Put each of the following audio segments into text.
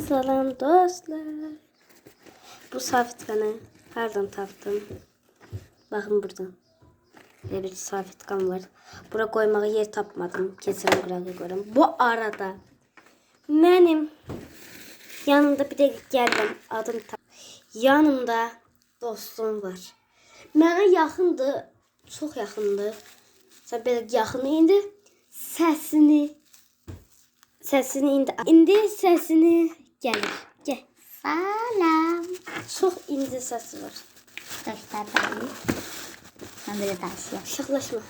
Salam dostlar. Bu safitkanı hardan tapdım? Bakın buradan. Böyle bir safitkan var. Bura koymağa yer tapmadım. Kesin buraya koyarım. Bu arada benim yanımda bir de geldim. Adım ta yanımda dostum var. Mənə yaxındır, çox yaxındır. Sən belə yaxın indi səsini səsini indi indi səsini gəlir. Gəl. Salam. Çox indi səsi var. Dostlar ben. Ben böyle dansıyorum. Şaxlaşma.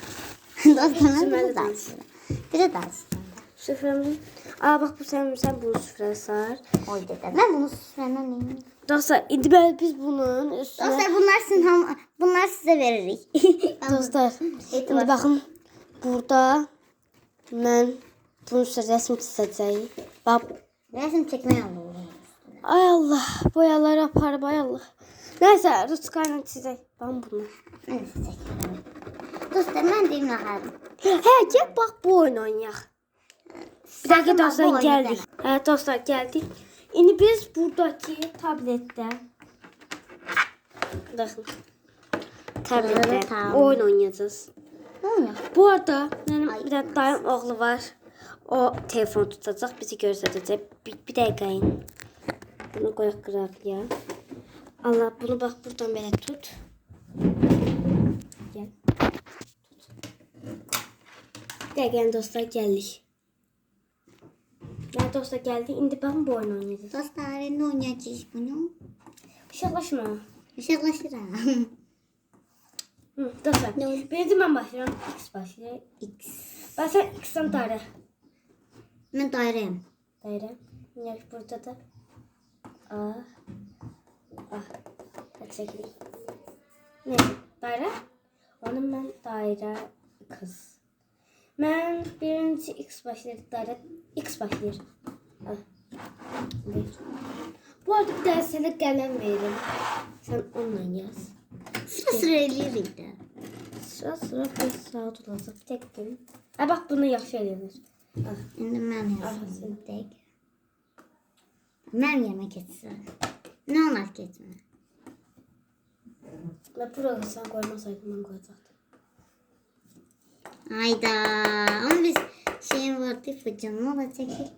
Dostlar ben böyle dans. dansıyorum. Böyle dansıyorum. Süfrəmi. Aa bax bu sən sən bunu süfrəyə sar. Oy dede. Ben bunu süslemem neyim? Dostlar indi bəli biz bunun üstünə Dostlar bunlar sizin ham bunlar size veririk. Dostlar, indi baxın burada mən bunun üstə rəsm çizəcəyik. Bax Resim çekmeye olur. Ay Allah, boyaları aparıb ay Allah. Nəysə, ruska ilə çizək. Bax bunu. Ben size. Dostlar ben deyim rahatım. Hə, gəl bax bu oyun oynayaq. Bir dəqiqə dostlar gəldik. Hə, dostlar gəldik. İndi biz buradakı tabletdə baxın. Tabletdə Tamam. oyun oynayacağız. Ne? Bu arada benim bir tane dayım oğlu var. O telefon tutacak, bizi göstərecək. Bir, bir dəqiqəyin. Bunu qoyaq qıraqlıya. Allah, bunu bax buradan belə tut. Gəl. Tut. Bir dəqiqəyin dostlar gəldik. Ya dostlar gəldik. İndi baxın bu oyunu oynayacağız. Dostlar ne oynayacağız bunu? Uşaqlaşma. Işıklaşırım. Hı, dostlar. Birinci mən başlayıram. X başlayır. X. Ben sen X'den daire. Ben daireyim. Daire. Yak burada da. A. Ah. Hadi çekileyim. Ne? Daire? Onun ben daire kız. Ben birinci X başlayır. Daire X başlayır. Al. Bir. Bu arada bir sana kalem veririm. Sen onunla yaz. Sıra sıra eliyoruz da. Sıra sıra bir sağa tutulacak. Tek gün. Ha bak bunu yaxşı edilir. Şimdi ben yazayım. Tek. Ben yemek etsin. Ne olmaz geçme. Burada sen koymasaydım ben koyacaktım. Hayda. Ama biz şeyin vardı. Ne olacak ki?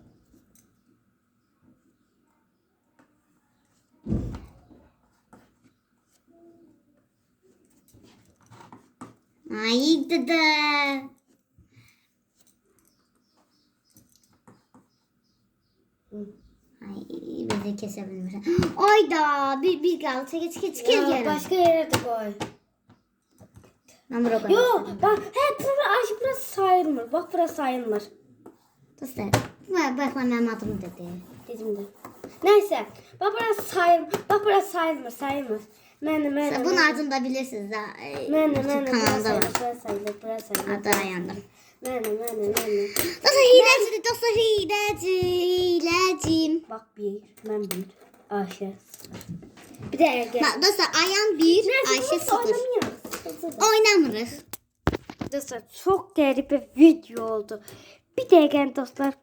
Ay dede. Ay bizi kesebilmiş. Ayda bir bir kaldı. Çekil çekil çekil Ya, geri. başka yere de koy. Ben buraya koyayım. Yok bak he burası, ay, burası sayılmır. Bak burası sayılmır. Dostlar. Bak bak benim adımı dedi. Dedim de. Neyse. Bak burası sayılmır. Bak burası sayılmır. Sayılmır. Mene mene. Bunun adını da bilirsiniz ha. Mene mene. Burası kanalda sayılır. var. Burası sayılır. Burası sayılır. Adı ayandım. Mene mene mene. Dostlar hileci, dostlar hileci, hileciyim. Bak bir. Ben bir. Ayşe. Bir de gel. Bak dostlar Ayan bir, Ayşe sıfır. Oynamırız. Dostlar çok qəribə video oldu. Bir dəqiqə dostlar,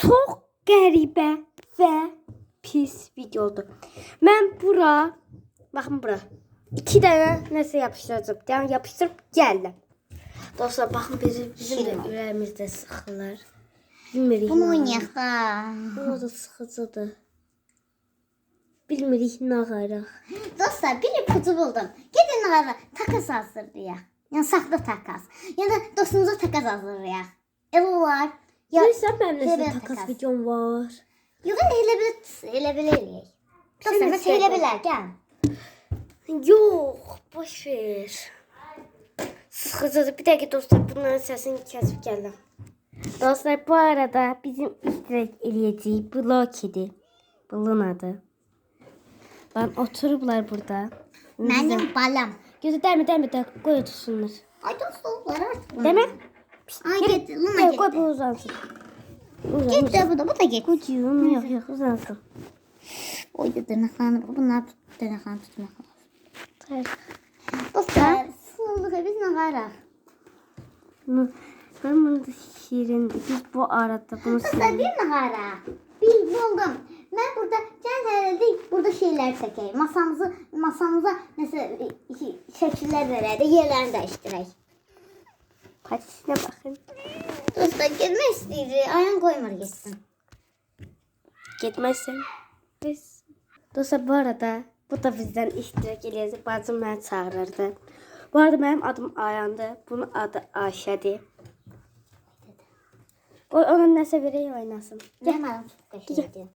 çox qəribə və pis video oldu. Mən bura, baxın bura. 2 dənə nəsə yapışdıracağam. Yəni yapışdırıb gəldim. Dostlar baxın bizim bizim də ürəyimizdə sıxılır. Bilmirik. Bunu oynayaq ha. Bu da sıxıcıdır. Bilmirik nə ağaraq. Dostlar bir ipucu buldum. Gidin ara takas hazırlayaq. Yəni saxta takas. Ya da dostunuza takas hazırlayaq. El olar. Ya, Bilirsən mənim elə nəsə takas takas. videom var. Yox, elə belə elə belə eləyək. Dostlar, elə bilər, gəl. Yok, boş ver. Sıkıcıdır. Bir dakika dostlar bunların sesini kesip geldim. Dostlar bu arada bizim iştirak eləyəcəyik blok idi. Bunun adı. Ben oturublar burada. Mənim balam. Gözü dərmə dərmə də qoy otursunlar. Ay dostlar artık. Dəmə? Ay getdi, Luna qoy getdi. bu uzansın. Uzan, Getdi bu da, bu da getdi. Qocuğum yok yok uzansın. Oy da dırnaqlarını, bunlar dırnaqlarını tutmaq lazım. Hayır. Qaraq? Bunu- Ben bunu da şirindir. Biz bu arada bunu Dostlar, bir nə qaraq? bil buldum. Ben burada gel herhalde burada şeyler çekeyim. Masamızı masamıza mesela şekiller vereyim. Yerlerini değiştireyim. Patisine bakın. Dostlar gitmek istəyir. Ayağın koymur gitsin. Gitmezsen biz. Dostlar bu arada bu da bizden iştirak eləyəcək. Bacım məni çağırırdı. Bu arada benim adım Ayandı. Bunun adı Ayşədir. Qoy onun nəsə verək oynasın. Bana çok qəşəngdir.